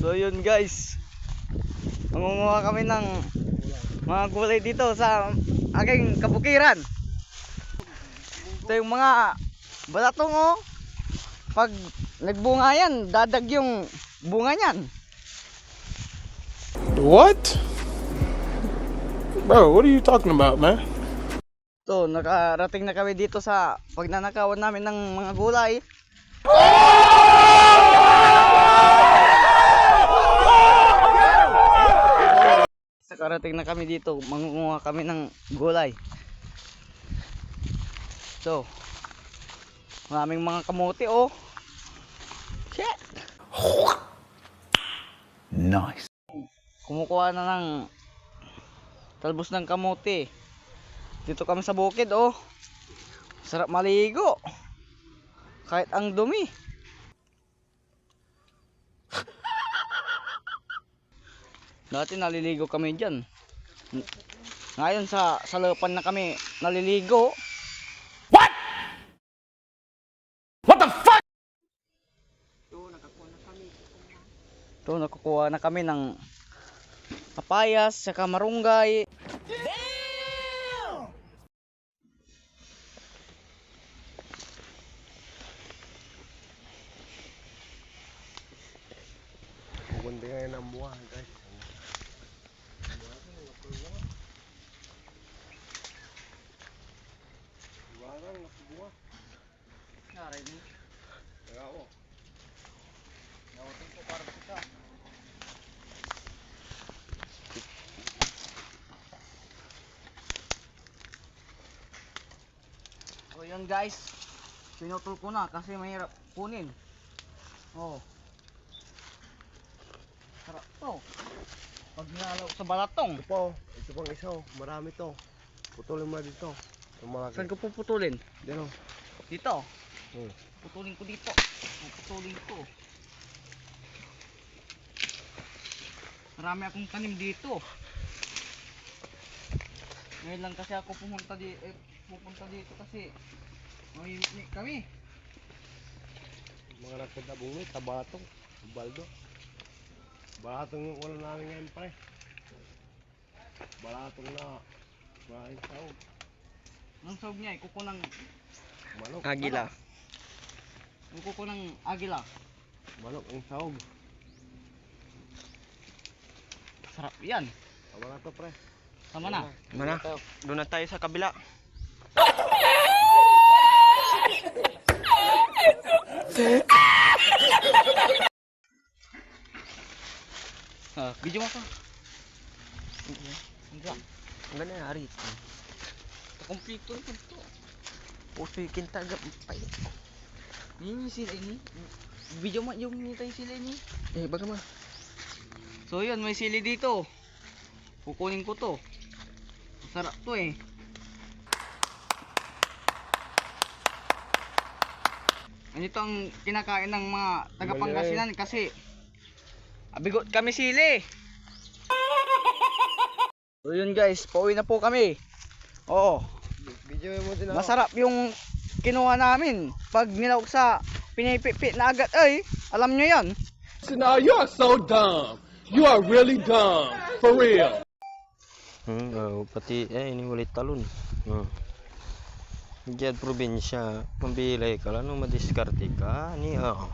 So yun guys Mangunguha kami ng mga gulay dito sa aking kabukiran Ito yung mga balatong oh Pag nagbunga yan, dadag yung bunga niyan What? Bro, what are you talking about, man? So, nakarating na kami dito sa pagnanakawan namin ng mga gulay. Nakarating na kami dito, mangunguha kami ng gulay. So, maraming mga kamote oh. Shit! Nice. Kumukuha na ng talbos ng kamote. Dito kami sa bukid, oh. Sarap maligo. Kahit ang dumi. Dati naliligo kami dyan. Ngayon sa salapan na kami naliligo. What the fuck? Ito, nakukuha na kami ng papayas, saka marunggay. Kundi ngayon ang buwan, guys. Buwangan, nakabuwa. Kaya ako. So yun guys, pinutol ko na kasi mahirap kunin. Oh. Sarap to. Pag nilalaw sa balatong. Ito pa, oh. ito pang isa, oh. marami to. Putulin mo dito. Mga Saan ko puputulin? Dito. Dito. Hmm. Putulin ko dito. Puputulin ko. Marami akong tanim dito. Ngayon lang kasi ako pumunta di eh, pupunta dito kasi mamimik kami. Mga nagkadabong mo, tabatong. Baldo. Balatong yung ulam namin ngayon, pre. Balatong na. Maraming tao. Ang sawag niya, ikuko ng Manok. agila. Ikuko ng agila. Manok ang sahog. Sarap yan. Tama na to, pre. Tama na. Mana? Doon na tayo sa kabila. Ah, video mo pa. Enggak. Ang gana hari. Kompleto na to. Puso yung kintaga. Pay. Ini sila ini. Video mo yung nita yung sila ini. Eh, baga ma. So yun, may sili dito. Kukunin ko to. Sarap to eh. Ganito ang kinakain ng mga taga Pangasinan kasi abigot kami sili. So yun guys, pauwi na po kami. Oo, Video mo din masarap yung kinuha namin. Pag nilawag sa pinipipit na agad ay, alam nyo yan. So now you are so dumb. You are really dumb. For real. Hmm, oh, pati eh ini ulit talon. Hmm. Diyan probinsya, mambilay ka lang nung madiskarte ka ni oh.